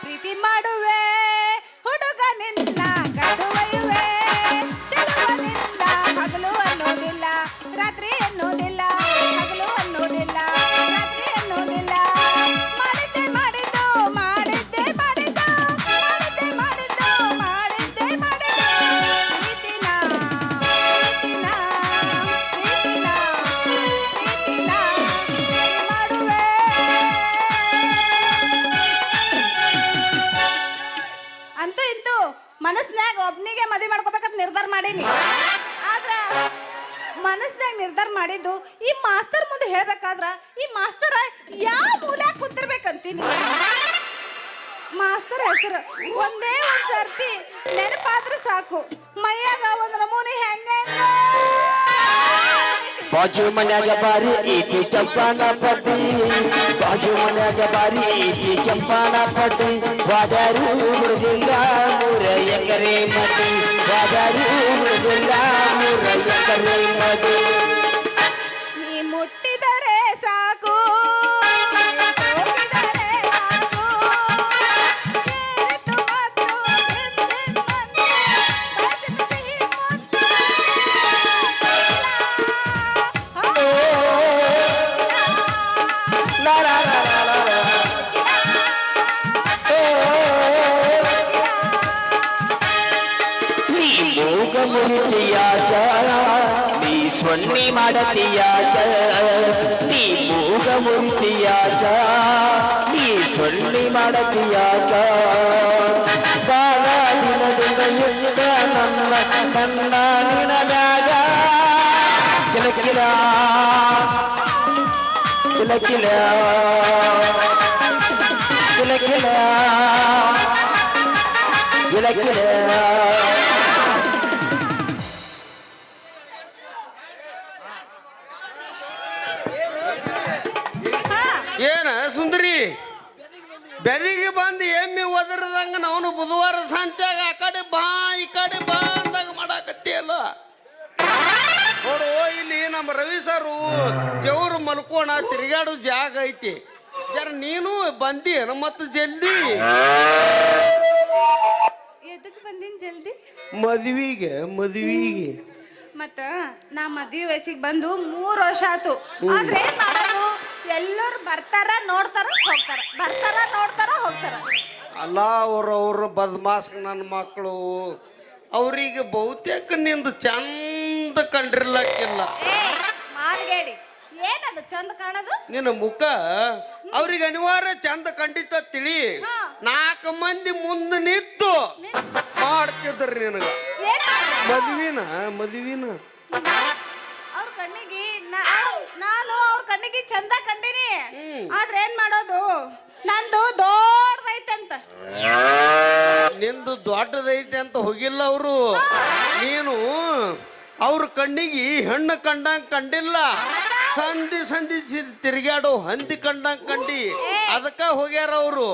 ಪ್ರೀತಿ ಮಾಡುವೆ. ಹೇಳ್ಬೇಕಾದ್ರ ಈ ಮಾಸ್ತರ ಯಾವ ಮೂಲ ಕುಂತಿರ್ಬೇಕಂತೀನಿ ಮಾಸ್ತರ್ ಹೆಸರು. ಒಂದೇ ಒಂದ್ ಸರ್ತಿ ನೆನಪಾದ್ರ ಸಾಕು. ಮೈಯಾಗ ಒಂದ್ ನಮೂನಿ ಹೆಂಗ ಬಾಜು ಮನ್ಯಾಗ ಬಾರಿ ಈಟಿ ಕೆಂಪನ ಪಟ್ಟಿ. ಬಾಜು ಮನ್ಯಾಗ ಬಾರಿ ಈಟಿ ಕೆಂಪನ ಪಟ್ಟಿ. ಬಾಜಾರು ಬಿಡುದಿಲ್ಲ ಮೂರ ಎಕರೆ ಮಡಿ ಬಾಜಾರು ಬಿಡುದಿಲ್ಲ ಮೂರ ಎಕರೆ ಮಡಿ ಮೂಗ ಮುರಿತಿಯಾಗ ನೀ ಸೊನ್ನೆ ಮಾಡತಿಯಾಗ ನೀ ಮೂಗ ಮುರಿತಿಯಾಗ ನೀ ಸೊನ್ನೆ ಮಾಡತಿಯಾಗ ಬಾಳ ಏನ ಸುಂದರಿ? ಬೆದಿಗೆ ಬಂದು ಎಮ್ಮಿ ಒದರದಂಗ ನಾವು ಬುಧವಾರ ಸಂತ್ಯಾಗ ಆ ಕಡೆ ಬಾ ಈ ಕಡೆ ಬಾ ಅಂದಾಗ ಮಾಡಾಕತ್ತಿಯಲ್ಲ? ನೋಡು ಇಲ್ಲಿ ನಮ್ಮ ರವಿ ಸರು ದೇವ್ರು ಮಲ್ಕೋಣ ತಿರುಗಾಡು ಜಾಗ ಐತಿ. ಸರ್ ನೀನು ಬಂದಿ ಮತ್ತು ಜಲ್ದಿ. ಎದಕ್ಕೆ ಬಂದಿನ ಜಲ್ದಿ? ಮದ್ವಿಗೆ ಮದ್ವಿಗೆ. ಮತ್ತ ನಾ ಮದ್ವಿ ವಯಸ್ಸಿಗೆ ಬಂದು ಮೂರು ವರ್ಷ ಆತು. ಆದ್ರೆ ಏನ್ ಮಾಡೋದು? ಎಲ್ಲರೂ ಬರ್ತಾರ ನೋಡ್ತಾರ ಹೋಗ್ತಾರ. ಬರ್ತಾರ ನೋಡ್ತಾರ ಹೋಗ್ತಾರ. ಅಲ್ಲ ಅವ್ರವ್ರ ಅವ್ರ ಬದ್ಮಾಸ್ ನನ್ನ ಮಕ್ಕಳು ಅವ್ರಿಗೆ ಬಹುತೇಕ ನಿಂದು ಚಂದ ಕಂಡಿರ್ಲಕ್ಕಿಲ್ಲ. ಏ ಮಾರ್ಗೇಡಿ ಏನದು ಚಂದ ಕಾಣದು? ನಿನ್ನ ಮುಖ ಅವ್ರಿಗೆ ಅನಿವಾರ್ಯ ಚಂದ ಕಂಡಿತ ತಿಳಿ ಹಾ. ನಾಲ್ಕು ಮಂದಿ ಮುಂದೆ ನಿಂತು ಮಾಡ್ತಿದ್ರಿ ನಿನಗ. ಏನ್ ಮದ್ವಿನ ಮದ್ವಿನ. ಕಣ್ಣಿಗೆ ಚಂದ ಕಂಡಿನಿ. ಆದ್ರೆ ಏನ್ ಮಾಡೋದು? ನಂದು ಅಂತ ನಿಂದು ದೊಡ್ಡದೈತೆ ಅಂತ ಹೋಗಿಲ್ಲ ಅವರು. ನೀನು ಅವ್ರ ಕಣ್ಣಿಗೆ ಹೆಣ್ಣು ಕಂಡಂಗ್ ಕಂಡಿಲ್ಲ. ಸಂಧಿ ಸಂಧಿ ತಿರುಗಾಡೋ ಹಂದಿ ಕಂಡಂಗ್ ಕಂಡಿ. ಅದಕ್ಕ ಹೋಗ್ಯಾರ ಅವರು.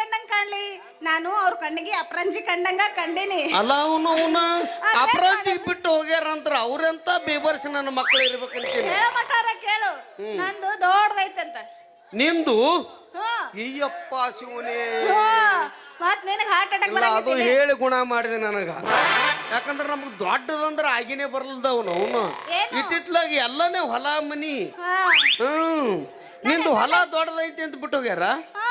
ಕಂಡಂಗ್ ಕಾಣ್ಲಿ. ನಾನು ಅವ್ರ ಕಣ್ಣಿಗೆ ಅಪ್ರಂಜಿ ಕಂಡಂಗ ಕಂಡಿನಿ. ಅಲ್ಲ ಅವನು ಅವನ ಅಪ್ರಂಜಿ ಬಿಟ್ಟು ಹೋಗ್ಯಾರಂತ್ರ ಅವ್ರಂತ ಬೇಬರ್ಸಿ ನನ್ನ ಮಕ್ಕಳು ಇರ್ಬೇಕಂತೀನಿ? ಹೇಳ ಮಟಾರ ಕೇಳು. ನಂದು ದೊಡ್ಡದೈತಂತ. ನಿಂದು ಹಾ. ಅಯ್ಯಪ್ಪ ಶಿವನೇ. ಹಾ. ಮತ್ ನಿನಗ್ ಹಾರ್ಟ್ ಅಟ್ಯಾಕ್ ಇಲ್ಲ ಅದು ಹೇಳಿ ಗುಣ ಮಾಡಿದೆ ನನಗ. ಯಾಕಂದ್ರೆ ನಮ್ಗೆ ದೊಡ್ಡದಂದ್ರ ಆಗಿನೇ ಬರಲ್ದ ಅವನು. ಅವನು ಇತ್ತಿತ್ಲಾಗಿ ಎಲ್ಲನೇ ಹೊಲ ಮನಿ. ಹಾ. ಹ್ಮ್. ನಿಂದು ಹೊಲ ದೊಡ್ಡದೈತಿ ಅಂತ ಬಿಟ್ಟು ಹೋಗ್ಯಾರ? ಹಾ.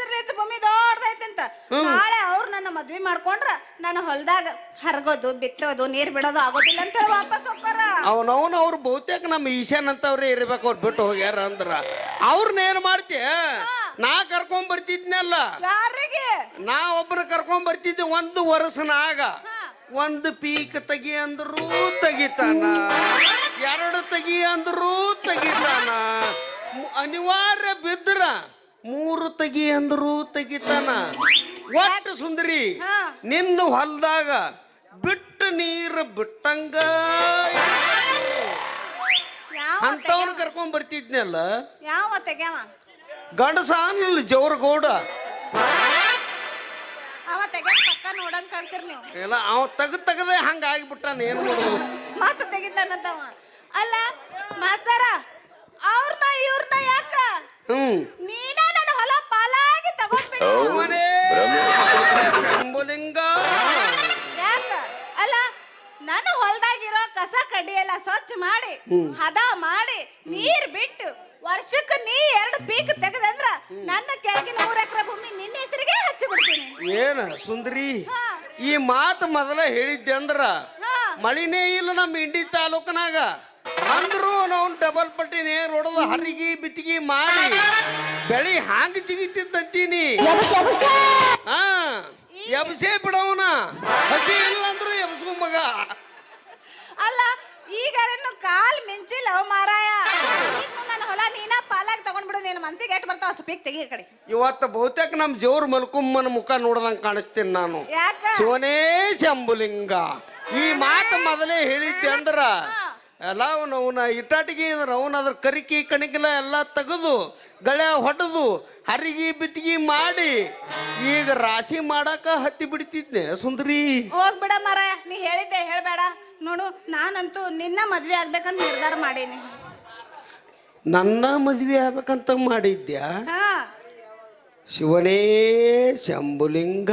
ನನ್ನ ಭೂಮಿ ಭೂಮಿ ಅಂತ. ನಾಳೆ ಅವ್ರು ನನ್ನ ಮದ್ವೆ ಮಾಡ್ಕೊಂಡ್ರ ನಾನು ಹೊಲದಾಗ ಹರಗೋದು ಬಿತ್ತೋದು ನೀರ್ ಬಿಡೋದು ಆಗೋದಿಲ್ಲ ಅಂತ ಹೇಳಿ ವಾಪಸ್ ಹೋಗ್ತಾರ. ಅವನವನ ಅವ್ರು ಬಹುತೇಕ ನಮ್ಮ ಈಶಾನ್ ಅಂತವ್ರೇ ಇರ್ಬೇಕು ಅವ್ರು ಬಿಟ್ಟು ಹೋಗ್ಯಾರ ಅಂದ್ರ. ಅವ್ರನ್ನ ಏನ್ ಮಾಡ್ತೀಯ ನಾ ಕರ್ಕೊಂಡ್ ಬರ್ತಿದ್ನಲ್ಲ ಯಾರಿಗೆ? ನಾ ಒಬ್ರು ಕರ್ಕೊಂಡ್ ಬರ್ತಿದ್ದೆ ಒಂದು ವರ್ಷನಾಗ. ಒಂದು ಪೀಕ್ ತೆಗಿ ಅಂದ್ರು ತೆಗಿತಾನ. ಎರಡು ತೆಗಿ ಅಂದ್ರು ತೆಗಿತಾನ. ಅನಿವಾರ್ಯ ಬಿದ್ರ. ಮೂರು ತೆಗಿ ಅಂದ್ರು ತೆಗಿತಾನ. ಒಟ್ಟು ಸುಂದರಿ. ನಿನ್ನ ಹೊಲ್ದಾಗ ಬಿಟ್ಟು ನೀರು ಬಿಟ್ಟಂಗ ಅಂತವನು ಕರ್ಕೊಂಡ್ ಬರ್ತಿದ್ನಲ್ಲ ಯಾವ ತೆಗ್ಯಾವ? ಗಂಡಸ ಅನ್ನಲ್ಲ ಜವ್ರ ಗೌಡ. ಅವ ತೆಗ್ಯಾವ ಪಕ್ಕ ನೋಡಂಗ್ ಕಾಣ್ತೀರಿ ನೀವು. ಎಲ್ಲ ಅವ ತೆಗ್ದ್ ತೆಗದೆ ಹಂಗ ಆಗಿಬಿಟ್ಟಾನ ಏನ್ ಮಾಡೋದು? ಮಾತು ತೆಗಿತಾನಂತವ. ಅಲ್ಲ ಮಾಸ್ತರ ಅವ್ರನ್ನ ಇವ್ರನ್ನ ಯಾಕ? ಹ್ಮ್. ಭ್ರಮನೆ ಶಂಭುಲಿಂಗ ಅಲ್ಲ ನಾನು ಹೊಲದಾಗಿರೋ ಕಸ ಕಡ್ಡಿ ಎಲ್ಲ ಸ್ವಚ್ಛ ಮಾಡಿ ಹದ ಮಾಡಿ ನೀರ್ ಬಿಟ್ಟು ವರ್ಷಕ್ಕೆ ನೀ ಎರಡು ಪೀಕ್ ತೆಗೆದಂದ್ರ ನನ್ನ ಕೆಳಗಿನ ಮೂರ್ ಎಕರೆ ಭೂಮಿ ನಿನ್ನ ಹೆಸರಿಗೆ ಹಚ್ಚಿ ಬಿಡ್ತೀನಿ. ಏನ ಸುಂದರಿ? ಈ ಮಾತು ಮೊದಲ ಹೇಳಿದ್ದೆ ಅಂದ್ರ ಮಳಿನೇ ಇಲ್ಲ ನಮ್ಮ ಇಂಡಿ ತಾಲೂಕಿನಾಗ. ಅಂದ್ರು ನಾವು ಡಬಲ್ ಪಟ್ಟಿ ನೇರ್ ಹೊಡೆದು ಹರಿಗಿ ಬಿತ್ತಿಗಿ ಮಾಡಿ ಬೆಳಿ ಹಾಂಗ ಜಿಗಿತಿದ್ದಂತೀನಿ. ಹಾ ಎಬ್ಸೇ ಬಿಡವನ. ಹಸಿ ಇಲ್ಲ ಅಂದ್ರು ಎಬ್ಸು ಮಗ. ಅಲ್ಲ ಈಗ ಕಾಲ್ ಮಿಂಚಿಲ್ಲ ಮಾರಾಯ. ನನ್ನ ಹೊಲ ನೀನ ಪಾಲಾಗಿ ತಗೊಂಡ್ಬಿಡು ನೀನು ಮನ್ಸಿಗೆ ಎಟ್ ಬರ್ತಾವ ಅಷ್ಟು ಪೀಕ್ ತೆಗಿ ಕಡೆ. ಇವತ್ತು ಬಹುತೇಕ ನಮ್ಮ ಜೋರ್ ಮಲ್ಕುಮ್ಮನ ಮುಖ ನೋಡ್ದಂಗೆ ಕಾಣಿಸ್ತೀನಿ ನಾನು. ಯಾಕ? ಶಿವನೇ ಶಂಭುಲಿಂಗ. ಈ ಮಾತು ಮೊದಲೇ ಹೇಳಿದ್ದೆ ಅಂದ್ರ ಎಲ್ಲ ಅವನ ಇಟಾಟಿಗೆ ಇದ್ರ ಅವನ ಅದ್ರ ಕರಿಕಿ ಕಣಿಕಲ ಎಲ್ಲ ತೆಗೆದು ಗಳೆ ಹೊಡೆದು ಹರಿಗಿ ಬಿತ್ತಿಗಿ ಮಾಡಿ ಈಗ ರಾಶಿ ಮಾಡಾಕ ಹತ್ತಿ ಬಿಡ್ತಿದ್ದೆ ಸುಂದರಿ. ಹೋಗ್ಬೇಡ ಮರ ನೀ ಹೇಳಿದ್ದೆ ಹೇಳ್ಬೇಡ. ನೋಡು ನಾನಂತೂ ನಿನ್ನ ಮದ್ವೆ ಆಗ್ಬೇಕಂತ ನಿರ್ಧಾರ ಮಾಡೀನಿ. ನನ್ನ ಮದ್ವೆ ಆಗ್ಬೇಕಂತ ಮಾಡಿದ್ಯಾ? ಹಾ. ಶಿವನೇ ಶಂಭುಲಿಂಗ.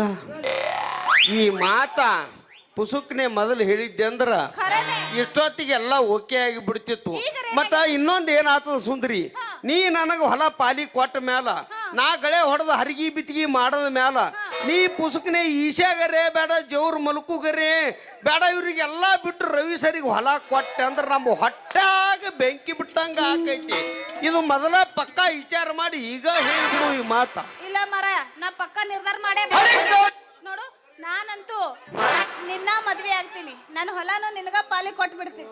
ಈ ಮಾತ ಪುಸುಕ್ನೆ ಮೊದಲು ಹೇಳಿದ್ದೆ ಅಂದ್ರ ಖರೇನೆ. ಇಷ್ಟೊತ್ತಿಗೆ ಎಲ್ಲ ಓಕೆ ಆಗಿ ಬಿಡ್ತಿತ್ತು ಮತ್ತ ಇನ್ನೊಂದ್ ಏನಾಗ್ತದ ಸುಂದರಿ ನೀ ನನಗ ಹೊಲ ಪಾಲಿ ಕೊಟ್ಟ ಮ್ಯಾಲ ನಾ ಗಳೆ ಹೊಡೆದ ಹರಿಗಿ ಬಿತ್ತಿಗಿ ಮಾಡದ ಮ್ಯಾಲ ನೀ ಪುಸುಕ್ನೆ ಈಶಾಗರೆ ಬೇಡ ಜವ್ರ ಮಲ್ಕುಗರೆ ಬೇಡ ಇವ್ರಿಗೆಲ್ಲ ಬಿಟ್ಟು ರವಿ ಸರಿಗೆ ಹೊಲ ಕೊಟ್ಟೆ ಅಂದ್ರೆ ನಮ್ಮ ಹೊಟ್ಟಾಗ ಬೆಂಕಿ ಬಿಟ್ಟಂಗ ಆಕೈತಿ. ಇದು ಮೊದಲ ಪಕ್ಕ ವಿಚಾರ ಮಾಡಿ ಈಗ ಹೇಳಿದ್ರು ಈ ಮಾತಾ. ಇಲ್ಲ ಮರ ನಾ ಪಕ್ಕ ನಿರ್ಧಾರ ಮಾಡೇ ನಾನಂತೂ ನಿನ್ನ ಮದ್ವೆ ಆಗ್ತೀನಿ. ನನ್ನ ಹೊಲನು ನಿನಗ ಪಾಲಿ ಕೊಟ್ಬಿಡ್ತೀನಿ.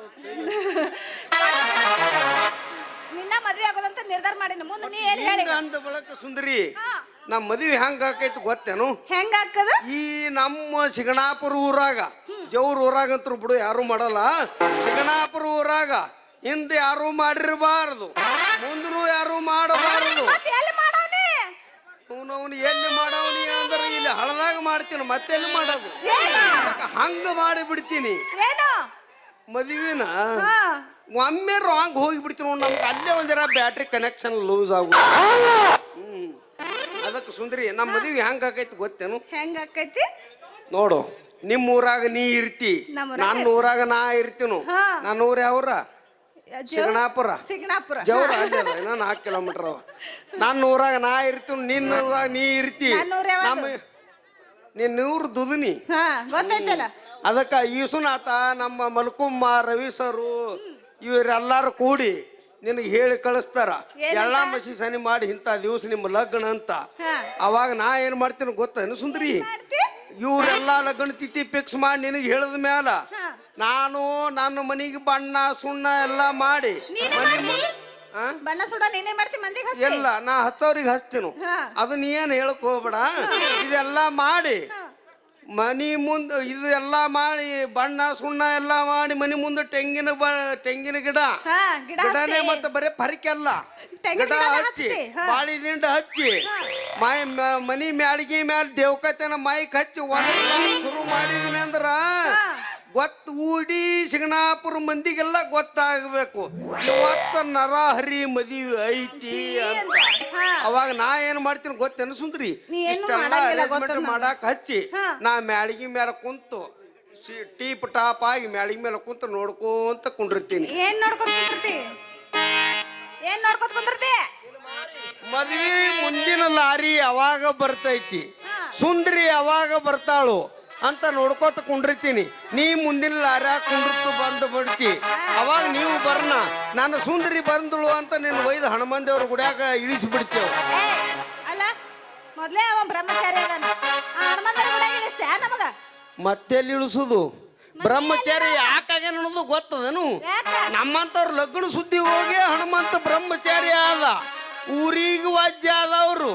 ನಿನ್ನ ಮದ್ವೆ ಆಗೋದಂತ ನಿರ್ಧಾರ ಮಾಡೀನಿ. ಮುಂದೆ ನೀ ಏನ್ ಹೇಳಿ? ಹಿಂಗ ಅಂದ ಬಳಕ ಸುಂದರಿ ಹಾ. ನಮ್ಮ ಮದುವೆ ಹೆಂಗ ಆಕೈತಿ ಗೊತ್ತೇನು? ಹೆಂಗ ಆಕದ? ಈ ನಮ್ಮ ಸಿಗಣಾಪುರ ಊರಾಗ ಜವ್ರ ಊರಾಗ ಅಂತೂ ಬಿಡು ಯಾರು ಮಾಡಲ್ಲ. ಸಿಗಣಾಪುರ ಊರಾಗ ಹಿಂದೆ ಯಾರು ಮಾಡಿರಬಾರದು. ಮುಂದ್ರು ಯಾರು ಮಾಡಬಾರದು. ಮತ್ತೆ ಎಲ್ಲಿ ಮಾಡವ್ನಿ? ಅವನವನು ಎಲ್ಲಿ ಮಾಡವನಿ ಅಂದ್ರೆ ಹಳದಾಗ ಮಾಡ್ತೀನಿ ಮತ್ತೆಲ್ಲಿ ಮಾಡೋದು? ಅದಕ್ಕೆ ಹಂಗ ಮಾಡಿ ಬಿಡ್ತೀನಿ ಏನು? ಮದುವಿನ? ಹಾ. ಒಮ್ಮೆ ರಾಂಗ್ ಹೋಗಿ ಬಿಡ್ತೀನಿ ನೋಡ್ ನಮ್ಗೆ ಅಲ್ಲೇ ಒಂದಿರ ಬ್ಯಾಟ್ರಿ ಕನೆಕ್ಷನ್ ಲೂಸ್ ಆಗು ಹ್ಮ್. ಅದಕ್ಕೆ ಸುಂದರಿ ನಮ್ಮ ಮದುವೆ ಹೆಂಗ್ ಆಕೈತಿ ಗೊತ್ತೇನು? ಹೆಂಗ ಆಕೈತಿ? ನೋಡು ನಿಮ್ಮ ಊರಾಗ ನೀ ಇರ್ತಿ. ನನ್ನ ಊರಾಗ ನಾ ಇರ್ತೀನು. ಹಾ. ನನ್ನ ಊರ ಯಾವ್ರ? ಸಿಗ್ನಾಪುರ ಸಿಗ್ನಾಪುರ ಜವರ ಅಲ್ಲಿ ಅದ ಇನ್ನೂ ನಾಲ್ಕು ಕಿಲೋಮೀಟರ್ ಅವ. ನನ್ನ ಊರಾಗ ನಾ ಇರ್ತೀನಿ ನಿನ್ನ ಊರಾಗ ನೀ ಇರ್ತಿ. ನನ್ನ ಊರ್ ಯಾವ್ದು? ನಮ್ಮ ನಿನ್ನ ಇವ್ರು ದುದಿನಿ. ಹಾ ಗೊತ್ತೈತಲ್ಲ ಅದಕ್ಕ ಈಸುನಾಥ ನಮ್ಮ ಮಲ್ಕುಮ್ಮ ರವಿ ಸರು ಇವರೆಲ್ಲಾರು ಕೂಡಿ ನಿನಗೆ ಹೇಳಿ ಕಳಿಸ್ತಾರ. ಎಲ್ಲ ಮಸಿ ಸನಿ ಮಾಡಿ ಇಂಥ ದಿವಸ ನಿಮ್ಮ ಲಗ್ನ ಅಂತ. ಅವಾಗ ನಾ ಏನ್ ಮಾಡ್ತೀನಿ ಗೊತ್ತೇನು ಸುಂದರಿ? ಇವರೆಲ್ಲ ಲಗ್ನ ತಿಥಿ ಫಿಕ್ಸ್ ಮಾಡಿ ನಿನಗೆ ಹೇಳಿದ ಮ್ಯಾಲ. ನಾನು ನನ್ನ ಮನೆಗೆ ಬಣ್ಣ ಸುಣ್ಣ ಎಲ್ಲ ಮಾಡಿ. ಮನೆ? ಬಣ್ಣ ಸುಡ ನೀನೇ ಮಾಡ್ತಿ ಮಂದಿಗೆ ಎಲ್ಲ ನಾ ಹಚ್ಚೋರಿಗೆ ಹಚ್ತೀನಿ. ಹಾ. ಅದು ನೀ ಏನು ಹೇಳಕ್ ಹೋಗ್ಬೇಡ. ಇದೆಲ್ಲ ಮಾಡಿ. ಮನಿ ಮುಂದೆ ಇದು ಎಲ್ಲ ಮಾಡಿ ಬಣ್ಣ ಸುಣ್ಣ ಎಲ್ಲ ಮಾಡಿ ಮನಿ ಮುಂದೆ ತೆಂಗಿನ ಬ ತೆಂಗಿನ ಗಿಡ. ಹಾ ಗಿಡ ಗಿಡನೇ. ಮತ್ತೆ ಬರೀ ಪರಿಕೆಲ್ಲ ತೆಂಗಿನ ಗಿಡ ಗಿಡನ ಹಚ್ಚಿ ಹಾ. ಬಾಳಿ ದಿಂಡ ಹಚ್ಚಿ ಮೈ ಮ- ಮನಿ ಮ್ಯಾಳಿಗೆ ಮ್ಯಾಲ ದೇವ್ಕತನ ಮೈಕ್ ಹಚ್ಚಿ ಒಂದು ಶುರು ಮಾಡಿದೀನಿ ಅಂದ್ರ ಗೊತ್ತ ಊಡಿ ಸಿಗಣಾಪುರ ಮಂದಿಗೆಲ್ಲ ಗೊತ್ತಾಗಬೇಕು. ಇವತ್ತ ನರಹರಿ ಮದುವೆ ಐತಿ ಅಂತ. ಅವಾಗ ನಾ ಏನ್ ಮಾಡ್ತೀನಿ ಗೊತ್ತೇನು ಸುಂದ್ರಿ? ನೀ ಏನು ಇಷ್ಟೆಲ್ಲ ಮಾಡಂಗಿಲ್ಲ. ಮಾಡಾಕ ಹಚ್ಚಿ. ನಾ ಮ್ಯಾಳಿಗೆ ಮೇಲೆ ಕುಂತು ಸಿ- ಟೀಪ್ ಟಾಪ್ ಆಗಿ ಮ್ಯಾಳಿಗೆ ಮೇಲೆ ಕುಂತು ನೋಡ್ಕೊಂತ ಕುಂಡಿರ್ತೀನಿ ಏನ್ ನೋಡ್ಕೊತ ಕುಂದಿರ್ತಿ? ಏನ್ ನೋಡ್ಕೊತ ಕುಂದಿರ್ತಿ? ಮದ್ವಿ ಮುಂದಿನ ಲಾರಿ ಯಾವಾಗ ಬರ್ತೈತಿ. ಸುಂದ್ರಿ ಯಾವಾಗ ಬರ್ತಾಳು? ಅಂತ ನೋಡ್ಕೋತ ಕುಂಡಿರ್ತೀನಿ. ನೀ ಮುಂದಿನ ಲಾರ ಕುಂಡಿರ್ತು ಬಂದು ಬಿಡ್ತಿ ಅವಾಗ ನೀವು ಬರ್ನ. ನಾನು ಸುಂದರಿ ಬಂದಳು ಅಂತ ನಿನ್ನ ಒಯ್ದು ಹನುಮಂದೇವ್ರ ಗುಡ್ಯಾಗ ಇಳಿಸಿ ಬಿಡ್ತೇವೆ ಏ, ಅಲ್ಲ ಮೊದ್ಲೇ ಅವ ಬ್ರಹ್ಮಚಾರಿ ನಮಗ? ಮತ್ತೆಲ್ಲಿ ಇಳಿಸುದು? ಬ್ರಹ್ಮಚಾರಿ ಯಾಕಾಗೆ ನೋಡುದು ಗೊತ್ತದನು? ನಮ್ಮಂತವ್ರ ಲಗ್ನ ಸುದ್ದಿ ಹೋಗಿ ಹನುಮಂತ ಬ್ರಹ್ಮಚಾರಿ ಆದ. ಊರಿಗೆ ವಾಜ್ಯ ಆದವ್ರು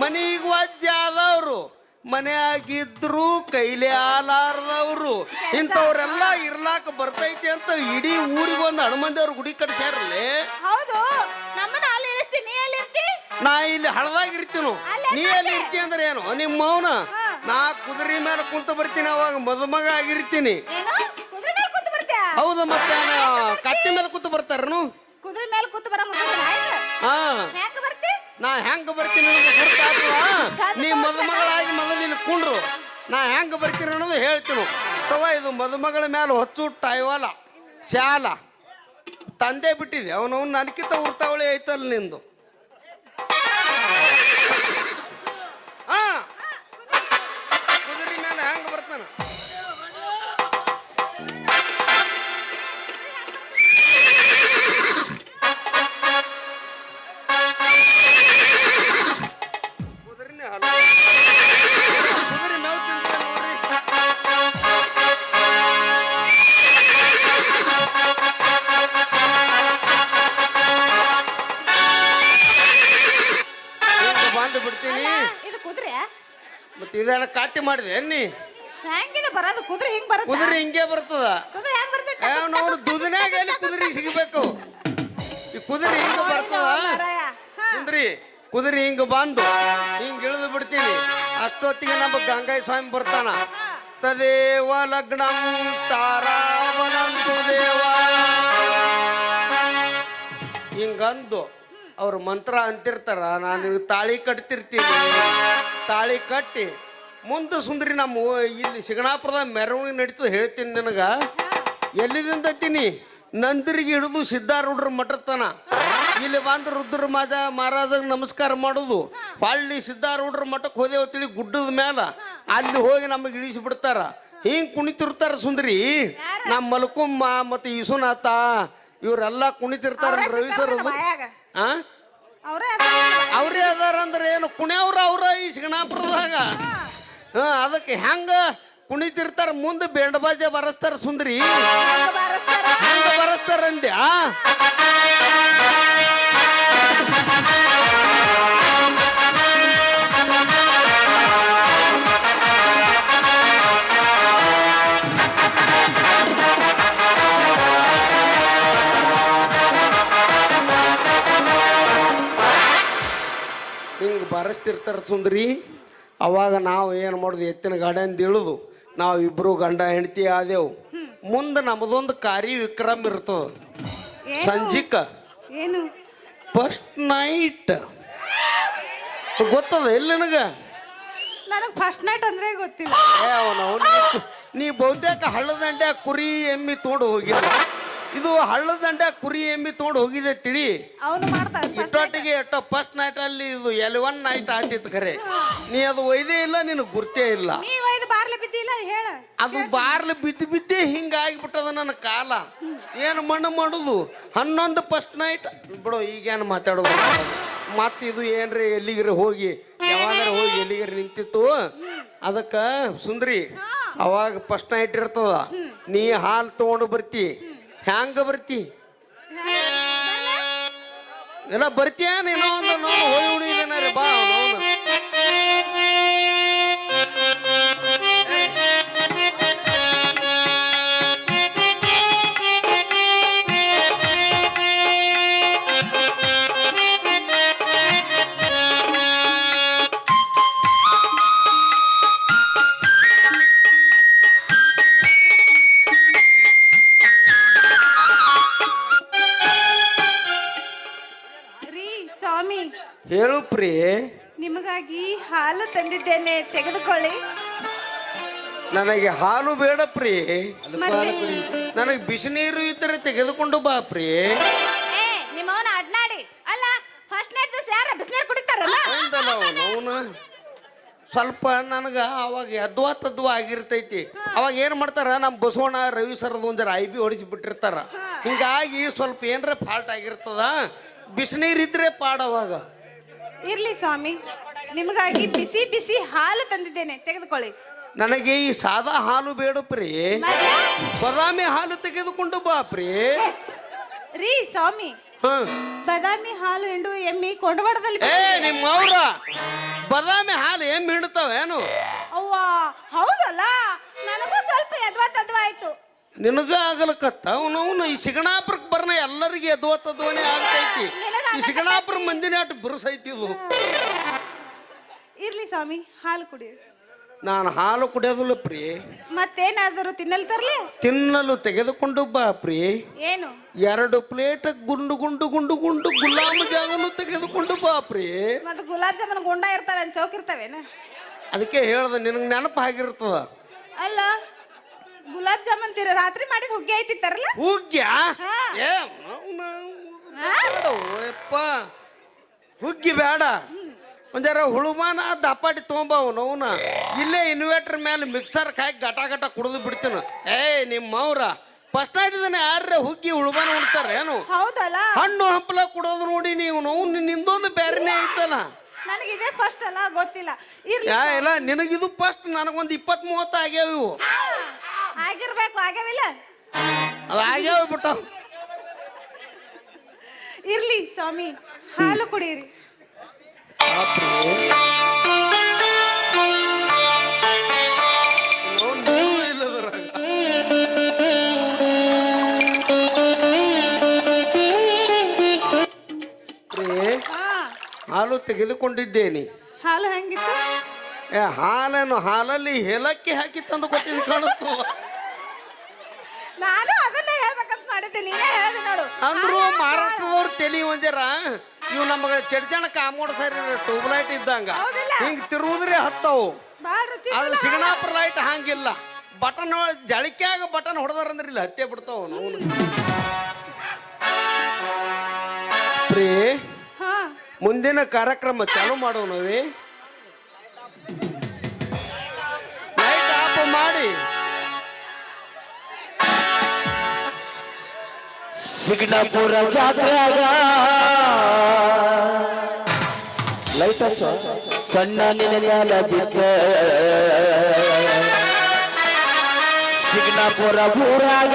ಮನಿಗೆ ವಾಜ್ಯ ಆದವ್ರು. ಮನೆಯಾಗಿದ್ರು ಕೈಲಿ ಆಲಾರ್ದವ್ರು. ಇಂಥವ್ರೆಲ್ಲ ಇರ್ಲಾಕ ಬರ್ತೈತಿ ಅಂತ ಇಡೀ ಊರಿಗೊಂದು ಹನುಮಂದೇವ್ರ ಗುಡಿ ಕಟ್ಸ್ಯಾರಲ್ಲೇ? ಹೌದು. ನಮ್ಮನ್ನ ಅಲ್ಲಿ ಇಳಿಸ್ತಿ ನೀ ಎಲ್ಲಿ ಇರ್ತಿ? ನಾ ಇಲ್ಲಿ ಹಳದಾಗ ಇರ್ತೀನು. ನೀ ಎಲ್ಲಿ ಇರ್ತಿ ಅಂದ್ರೆ ಏನು? ನಿಮ್ಮ ಮೌನ ನಾ ಕುದುರೆ ಮೇಲೆ ಕುಂತ ಬರ್ತೀನಿ ಅವಾಗ ಮದುಮಗ ಆಗಿರ್ತೀನಿ. ಏನು? ಕುದುರೆ ಮೇಲೆ ಕೂತು ಬರ್ತೀಯ? ಹೌದು ಮತ್ತೆ ನಾ ಕತ್ತಿ ಮೇಲೆ ಕೂತು ಬರ್ತಾರನು? ಕುದುರೆ ಮೇಲೆ ಕೂತು ಬರ ಮುಗಿದ್ರೆ ಹಾ. ಹೆಂಗ್ ನಾ ಹೆಂಗ ಬರ್ತೀನಿ? ನೀ ಮದುಮಗಳಾಗಿ ಮೊದಲಿನ ಕುಂಡ್ರು. ನಾ ಹೆಂಗ ಬರ್ತೀನಿ ಅನ್ನೋದು ಹೇಳ್ತೀನಿ. ತವ ಇದು ಮದುಮಗಳ ಮೇಲೆ ಹೊಚ್ಚು ಟೈವಲ ಶಾಲ ತಂದೆ ಬಿಟ್ಟಿದೆ ಅವನವ್ನು ನನಕಿಂತ ಉರ್ತಾವಳಿ ಐತಲ್ಲ ನಿಂದು. ಇದೆಲ್ಲ ಕಾಟಿ ಮಾಡಿದೆ ನೀ ಹೆಂಗಿದೆ ಬರೋದು? ಕುದುರೆ ಹಿಂಗ್ ಬರುತ್ತೆ? ಕುದುರೆ ಹಿಂಗೆ ಬರ್ತದ. ಕುದುರೆ ಹೆಂಗ್ ಬರುತ್ತೆ? ನೋಡು ದುದಿನಾಗ ಎಲ್ಲಿ ಕುದುರೆ ಸಿಗಬೇಕು? ಈ ಕುದುರೆ ಹಿಂಗ ಬರ್ತದ? ಕುದುರೆ. ಸುಂದ್ರಿ ಕುದುರೆ ಹಿಂಗ ಬಂದು ಹಿಂಗ ಇಳಿದು ಬಿಡ್ತೀನಿ. ಅಷ್ಟೊತ್ತಿಗೆ ನಮ್ಮ ಗಂಗಾಯ ಸ್ವಾಮಿ ಬರ್ತಾನ. ತದೇವ ಲಗ್ನಂ ತಾರಾವನಂತು ದೇವ ಹಿಂಗಂದು ಅವ್ರ ಮಂತ್ರ ಅಂತಿರ್ತಾರ. ನಾನು ತಾಳಿ ಕಟ್ತಿರ್ತೀನಿ. ತಾಳಿ ಕಟ್ಟಿ ಮುಂದೆ ಸುಂದ್ರಿ ನಮ್ಮ ಇಲ್ಲಿ ಸಿಗಣಾಪುರದ ಮೆರವಣಿಗೆ ನಡೀತದೆ ಹೇಳ್ತೀನಿ ನಿನಗ. ಎಲ್ಲಿದಿಂದ ಅಂತೀನಿ ನಂದಿರಿಗೆ ಹಿಡಿದು ಸಿದ್ಧಾರೂಢರ ಮಠತನ. ಇಲ್ಲಿ ಬಂದು ರುದ್ರ ಮಾಜ ಮಹಾರಾಜಗೆ ನಮಸ್ಕಾರ ಮಾಡೋದು. ಹೊಳ್ಳಿ ಸಿದ್ಧಾರೂಢರ ಮಠಕ್ಕೆ ಹೋದೇವು ತಿಳಿ ಗುಡ್ಡದ ಮೇಲೆ ಅಲ್ಲಿ ಹೋಗಿ ನಮಗೆ ಇಳಿಸಿ ಬಿಡ್ತಾರ. ಹಿಂಗ್ ಕುಣಿತಿರ್ತಾರ ಸುಂದ್ರಿ. ನಮ್ಮ ಮಲ್ಕುಮ್ಮ ಮತ್ತು ಈಸುನಾಥ ಇವರೆಲ್ಲ ಕುಣಿತಿರ್ತಾರ ರವಿ ಸರ್ ಅವರೇ ಅದಾರ? ಅಂದ್ರೆ ಏನು ಕುಣಿಯವ್ರ ಅವ್ರ ಈ ಶಿಗಣಾಪುರದಾಗ? ಅದಕ್ಕೆ ಹೆಂಗ ಕುಣಿತಿರ್ತಾರ, ಮುಂದೆ ಬೆಂಡ ಬಾಜೆ ಬರಸ್ತಾರ ಸುಂದ್ರಿ ಹೆಂಗ್ ಬಾರಿಸ್ತಾರ? ಹೆಂಗ ಬರಸ್ತಾರ ಅಂದ್ಯಾ ಹಿಂಗೆ ಬರಸ್ತಿರ್ತಾರ ಸುಂದರಿ ಅವಾಗ ನಾವು ಏನು ಮಾಡೋದು? ಎತ್ತಿನ ಗಾಡಿಯಿಂದ ಇಳಿದು. ನಾವು ಇಬ್ಬರು ಗಂಡ ಹೆಂಡತಿ ಆದೆವು. ಮುಂದೆ ನಮ್ಮದೊಂದು ಕಾರ್ಯ ವಿಕ್ರಮ್ ಇರ್ತದ? ಸಂಜಿಕ. ಏನು? ಫಸ್ಟ್ ನೈಟ್ ಗೊತ್ತದ ಎಲ್ಲಿ ನನಗ? ನನಗೆ ಫಸ್ಟ್ ನೈಟ್ ಅಂದ್ರೆ ಗೊತ್ತಿಲ್ಲ. ಏ ಅವನು ನೀ ಬಹುತೇಕ ಹಳ್ಳದಂಡೆ ಕುರಿ ಎಮ್ಮಿ ತೋಡು ಹೋಗಿಲ್ಲ ಇದು ಹಳ್ಳದ ದಂಡೆ ಕುರಿ ಎಮ್ಮಿ ತೊಗೊಂಡು ಹೋಗಿದೆ ತಿಳಿ. ಅವನು ಮಾಡ್ತಾನೆ. ಇಷ್ಟೊಟ್ಟಿಗೆ ಎಷ್ಟೋ ಫಸ್ಟ್ ನೈಟ್ ಅಲ್ಲಿ ಇದು ಎಲ್ ಒನ್ ನೈಟ್ ಆತಿತ್ತು ಖರೆ. ನೀ ಅದು ಒಯ್ದೇ ಇಲ್ಲ ನಿನಗೆ ಗುರ್ತೇ ಇಲ್ಲ. ನೀವ್ ಐದು ಬಾರ್ಲಿ ಬಿದ್ದಿಲ್ಲ ಹೇಳ. ಅದು ಬಾರ್ಲಿ ಬಿದ್ದು ಬಿದ್ದೇ ಹಿಂಗಾಗಿಬಿಟ್ಟದ ನನ್ನ ಕಾಲ. ಏನು ಮಣ್ಣು ಮಾಡುದು? ಹನ್ನೊಂದು ಫಸ್ಟ್ ನೈಟ್ ಬಿಡು ಈಗೇನು ಮಾತಾಡೋದು? ಮತ್ತೆ ಇದು ಏನ್ರಿ ಎಲ್ಲಿಗರ ಹೋಗಿ? ಯಾವಾಗಾರ ಹೋಗಿ ಎಲ್ಲಿಗರ ನಿಂತಿತ್ತು? ಅದಕ್ಕೆ ಸುಂದ್ರಿ ಅವಾಗ ಫಸ್ಟ್ ನೈಟ್ ಇರ್ತದ. ನೀ ಹಾಲು ತಗೊಂಡು ಬರ್ತಿ. ಹ್ಯಾಂಗ ಬರ್ತಿ? ಎಲ್ಲ ಬರ್ತೀಯ ನೀನು? ಒಂದು ನೋಡು ಹೋಗಿ ಹುಡುಗಿದೇನಾರೆ ಬಾ ಅವನು ನನಗೆ ಹಾಲು ಬೇಡ ಪ್ರೀ. ನನಗೆ ಬಿಸಿನೀರು ಇದ್ದರೆ ತೆಗೆದುಕೊಂಡು ಬಾ ಪ್ರೀ. ಏ ನಿಮ್ಮವನ ಅಡ್ನಾಡಿ. ಅಲ್ಲ ಫಸ್ಟ್ ನೈಟ್ ದಿವಸ ಯಾರ ಬಿಸಿನೀರು ಕುಡಿತಾರಲ್ಲ? ಹೌದಲ್ಲ ಅವನು ಅವನು ಸ್ವಲ್ಪ ನನಗೆ ಅವಾಗ ಎದ್ವಾ ತದ್ವಾ ಆಗಿರ್ತೈತಿ ಅವಾಗ ಏನು ಮಾಡ್ತಾರ ನಮ್ಮ ಬಸವಣ್ಣ ರವಿ ಸರ್ದು ಒಂದರ ಐ ಬಿ ಹೊಡಿಸಿ ಬಿಟ್ಟಿರ್ತಾರ. ಹಿಂಗಾಗಿ ಸ್ವಲ್ಪ ಏನರ ಫಾಲ್ಟ್ ಆಗಿರ್ತದ? ಬಿಸಿನೀರು ಇದ್ರೆ ಪಾಡ ಅವಾಗ. ಇರ್ಲಿ ಸ್ವಾಮಿ. ನಿಮಗಾಗಿ ಬಿಸಿ ಬಿಸಿ ಹಾಲು ತಂದಿದ್ದೇನೆ. ತೆಗೆದುಕೊಳ್ಳಿ. ನನಗೆ ಈ ಸಾದಾ ಹಾಲು ಬೇಡಪ್ರಿ? ಬದಾಮಿ ಹಾಲು ತೆಗೆದುಕೊಂಡು ಬಾಪ್ರಿ ರೀ ಸ್ವಾಮಿ. ಹ. ಬಾದಾಮಿ ಹಾಲು ಹಿಂಡು ಎಮ್ಮಿ ಕೊಂಡವಾಡದಲ್ಲಿ ಏ ನಿಮ್ಮ ಅವ್ರ ಬದಾಮಿ ಹಾಲು ಏನ್? ಹಿಡ್ತಾವೇನು ಅವ್ವ ಹೌದಲ್ಲ? ನನಗೂ ಸ್ವಲ್ಪ ಎದ್ವಾ ತದ್ವಾ ಆಯ್ತು. ನಿನಗ ಆಗಲಕತ್ತ? ಅವನವನು ಈ ಸಿಗಣಾಪುರಕ್ಕೆ ಬರ್ನ ಎಲ್ಲರಿಗೆ ಎದ್ವ ತದ್ವನೇ ಆಗ್ತೈತಿ. ಈ ಸಿಗಣಾಪುರ ಮಂದಿನ ಅಟ್ ಬಿರುಸೈತಿ ಇದು. ಇರ್ಲಿ ಸ್ವಾಮಿ ಹಾಲು ಕುಡಿ ನಾನು ಹಾಲು ಕುಡಿಯೋದಿಲ್ಲ ಪ್ರೀ. ಮತ್ತೇನಾದರೂ ತಿನ್ನಲು ತರಲಿ? ತಿನ್ನಲು ತೆಗೆದುಕೊಂಡು ಬಾ ಪ್ರಿ. ಏನು? ಎರಡು ಪ್ಲೇಟ್ ಗುಂಡು ಗುಂಡು ಗುಂಡು ಗುಂಡು ಗುಲಾಬ್ ಜಾಮೂನು ತೆಗೆದುಕೊಂಡು ಬಾ ಪ್ರಿ. ಮತ್ತೆ ಗುಲಾಬ್ ಜಾಮೂನ್ ಗುಂಡ ಇರ್ತಾವೆ ಚೌಕ್ ಇರ್ತಾವೇನ ಅದಕ್ಕೆ ಹೇಳ್ದೆ ನಿನಗೆ ನೆನಪು ಆಗಿರ್ತದ. ಅಲ್ಲ ಗುಲಾಬ್ ಜಾಮೂನ್ ತಿರ ರಾತ್ರಿ ಮಾಡಿದ ಹುಗ್ಗಿ ಐತಿ ಹುಗ್ಗ್ಯಾ? ಹಾ. ಏ ಅವ್ನ? ಬೇಡ ಹುಗ್ಗಿ ಬೇಡ. ಒಂಜಾರ ಹುಳುಮಾನ ದಪಾಟಿ ತೊಗೊಂಬವು ಅವನ. ಇಲ್ಲೇ ಇನ್ವೇಟರ್ ಮೇಲೆ ಮಿಕ್ಸರ್ ಕಾಯಿ ಗಟ ಗಟ ಕುಡಿದು ಬಿಡ್ತೀನಿ. ಏಯ್ ನಿಮ್ಮವ್ರ ಫಸ್ಟ್ ಆಗಿದ್ದಾನೆ ಯಾರ ಹುಗ್ಗಿ ಹುಳುಮಾನ ಉಣ್ತಾರ ಏನು? ಹೌದಲ್ಲ. ಹಣ್ಣು ಹಂಪಲ ಕುಡೋದು ನೋಡಿ ನೀವು ನೋವು ನಿಂದೊಂದು ಬೇರೆನೇ ಐತಲ್ಲ. ನನಗೆ ಇದೇ ಫಸ್ಟ್ ಅಲ್ಲ ಗೊತ್ತಿಲ್ಲ. ಯಾ ಇಲ್ಲ ನಿನಗಿದು ಫಸ್ಟ್ ನನಗೊಂದು ಇಪ್ಪತ್ತ್ ಮೂವತ್ತು ಆಗ್ಯಾವ ಇವು. ಆಗಿರ್ಬೇಕು ಆಗ್ಯಾವಿಲ್ಲ? ಅದು ಆಗ್ಯಾವ ಬಿಟ್ಟಾವ ಇರ್ಲಿ ಸ್ವಾಮಿ ಹಾಲು ಕುಡೀರಿ. ಹಾ ಹಾಲು ತೆಗೆದುಕೊಂಡಿದ್ದೇನೆ. ಹಾಲು ಹೆಂಗಿತ್ತು? ಏ ಹಾಲನ್ನು ಹಾಲಲ್ಲಿ ಏಲಕ್ಕಿ ಹಾಕಿ ತಂದು ಕೊಟ್ಟಿದ್ದು ಕಾಣಿಸ್ತು. ನಾನು ಅದನ್ನ ಹೇಳ್ಬೇಕಂತ ಮಾಡಿದ್ದೆ ನೀನೇ ಹೇಳಿದೆ ನೋಡು. ಅಂದ್ರು ಮಹಾರಾಷ್ಟ್ರದವ್ರು ತೆಲಿ ಒಂಜರ ಇವು ನಮಗೆ ಚಡ್ಚಣ ಕಾಮೋಡ್ ಸರಿ ಟ್ಯೂಬ್ ಲೈಟ್ ಇದ್ದಂಗ. ಹೌದಿಲ್ಲ? ಹಿಂಗ್ ತಿರುವುದ್ರೆ ಹತ್ತವು. ಬಾಳ ರುಚಿ ಆದ್ರೆ ಸಿಗಣಾಪುರ ಲೈಟ್ ಹಂಗಿಲ್ಲ. ಬಟನ್ ಜಳಿಕ್ಯಾಗ ಬಟನ್ ಹೊಡೆದಾರಂದ್ರೆ ಇಲ್ಲಿ ಹತ್ತೆ ಬಿಡ್ತಾವ ನಾವು ಪ್ರೀ ಹಾ. ಮುಂದಿನ ಕಾರ್ಯಕ್ರಮ ಚಾಲು ಮಾಡೋಣವೇ. ಸಿಗ್ನಾಪುರ ಜಾತ್ರೆಯಾಗ. ಲೈಟ್ ಹಚ್ಚ. ಕಣ್ಣ ನಿನ್ನೆಲ್ಲ ಬಿದ್ದ. ಸಿಗ್ನಾಪುರ ಊರಾಗ.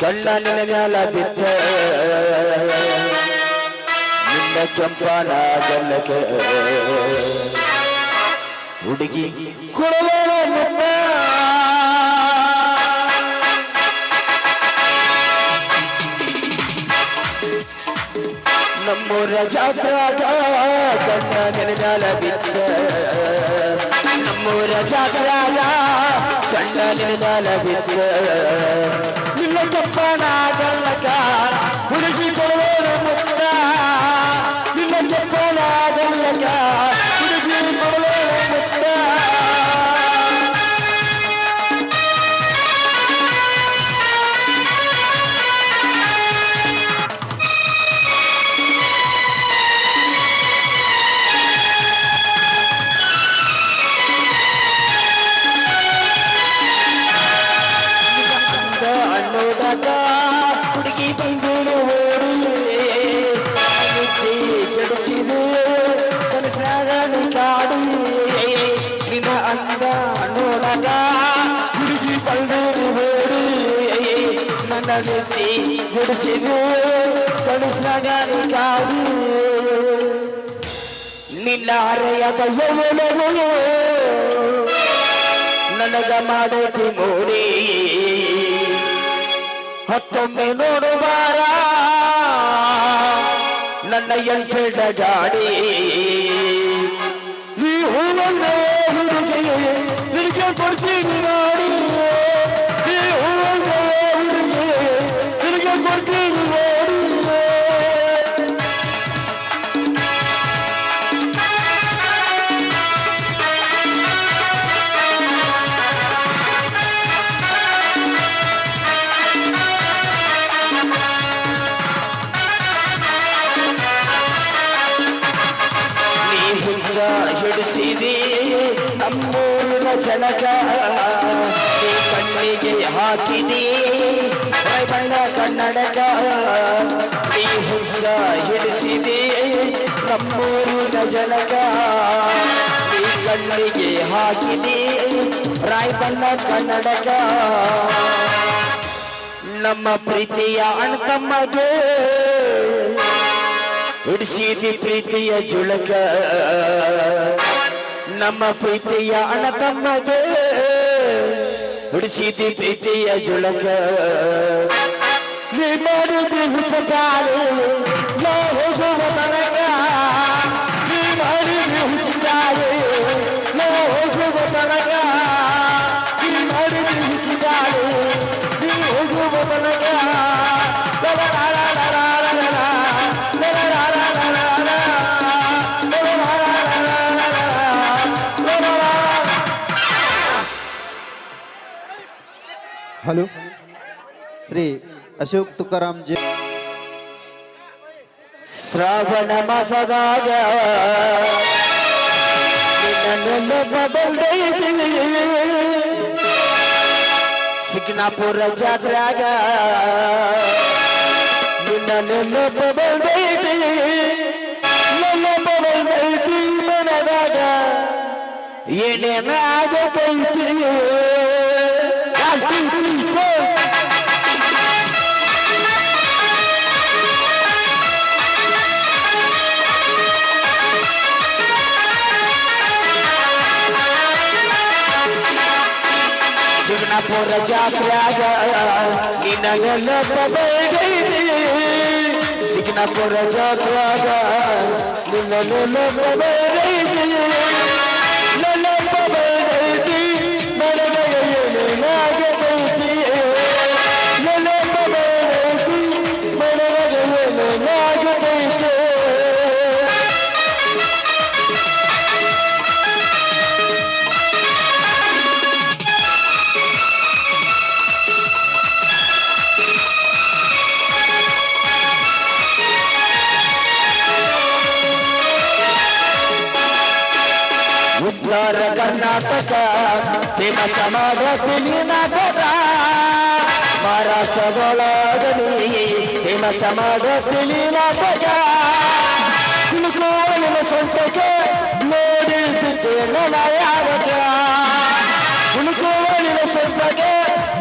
ಕಣ್ಣ ನಿನ್ನೆಲ್ಲ ಬಿದ್ದ. ನಿನ್ನ ಕೆಂಪನ ಗಲ್ಲಕ ಹುಡುಗಿ ಕೊಡಬೇಡ ನಮ್ಮೂರ ಜಾತ್ರಾಗ ಕಣ್ಣ ನೆನೆದಾಲ ಬಿದ್ದ. ನಮ್ಮೂರ ಜಾತ್ರಾಗ ಕಣ್ಣ ನೆನೆದಾಲ ಬಿದ್ದ. ನಿನ್ನ ಕಪ್ಪನ ಗಲ್ಲಕ ಹುಡುಗಿ ಕೊಡುವರು ಮುತ್ತ ನಿನ್ನ ಕಪ್ಪನ ಕೆಡಿಸಿದು ಕನಸಾಗ ಕಾಡು ನಿನ್ನ ಹರೆಯದ ಯೌವನಗಳು ನನಗ ಮಾಡತಿ ಮೂಡಿ ಹತ್ತೊಮ್ಮೆ ನೋಡುವಾರ ನನ್ನ ಎನ್ಫೀಲ್ಡ್ ಗಾಡಿ. ಈ ಹೂವನ್ನೇ ಹುಡುಗಿ ನಿನಗೆ ಕೊಡ್ತೀನಿ ಹಿಡಿಸಿದಿ ನಮ್ಮೂರಿನ ಜನಕ ಕಣ್ಣಿಗೆ ಹಾಕಿದಿ? ಬಣ್ಣ ಕನ್ನಡಕ ಈ ಹುಚ್ಚ ಹಿಡಿಸಿದಿ? ನಮ್ಮೂರಿನ ಜನಕ ಈ ಕಣ್ಣಿಗೆ ಹಾಕಿದಿ? ರಾಯ್ ಬಣ್ಣ ಕನ್ನಡಕ ನಮ್ಮ ಪ್ರೀತಿಯ ಅಣ್ತಮ್ಮಗೆ ಹಿಡಿಸಿದಿ ಪ್ರೀತಿಯ ಜುಳಕ. ನಮ್ಮ ಪ್ರೀತಿಯ ಅಣ್ಣ ತಮ್ಮಗೆ ಹಿಡಿಸಿದಿ ಪ್ರೀತಿಯ ಜುಳಕ ನೀ ಮಾಡಿದಿ ಹುಚ್ಚಗಾರಿ ನಾ ಹೋಗುವ ತನಕ ನೀ ಮಾಡಿದಿ ಹುಚ್ಚಗಾರಿ ನಾ ಹೋಗುವ ತನಕ ಹಲೋ ಶ್ರೀ ಅಶೋಕ್ ತುಕಾರಾಮ್ ಜಿ ಶ್ರಾವಣ ಮಾಸದಾಗ ನಿನ್ನನ್ನು ಬದಲ್ದೈತಿ ಸಿಗ್ನಾಪುರ ಜಾತ್ರ್ಯಾಗ ನಿನ್ನನ್ನು ಬದಲ್ದೈತಿ ನನ್ನ ಬದಲ್ದೈತಿ ಮನದಾಗ ಏನೇನ ಆಗತೈತಿ ಸಿಗ್ನಾಪುರ ಫೇಮಸ್ ಮಾಡತೀನಿ ನಾಟಕ ಕುಲುಕೋಲಿನ ಸೊಂಟಕ್ಕೆ ನೋಡಿ ನನ್ನ ಯಾವಕ ಕುಲುಕೋಲಿನ ಸೊಂಟಕ್ಕೆ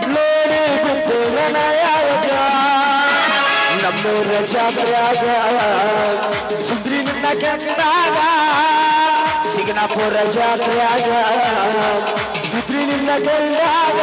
ನೋಡಿ ನನ್ನ ಯಾವಕ ನಮ್ಮೂರ ಜಾತ್ರೆಯಾಗ ಸುದ್ರಿ ನಿನ್ನ ಕೆಂದಾಗ ಸಿಗ್ನಾಪುರ ಜಾತ್ರೆಯಾಗ ಸುದ್ರಿ ನಿನ್ನ ಕೆಂದಾಗ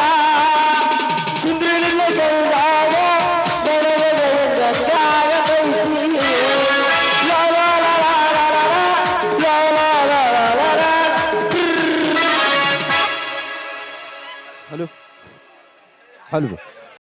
ಹಲೋ ಹಲೋ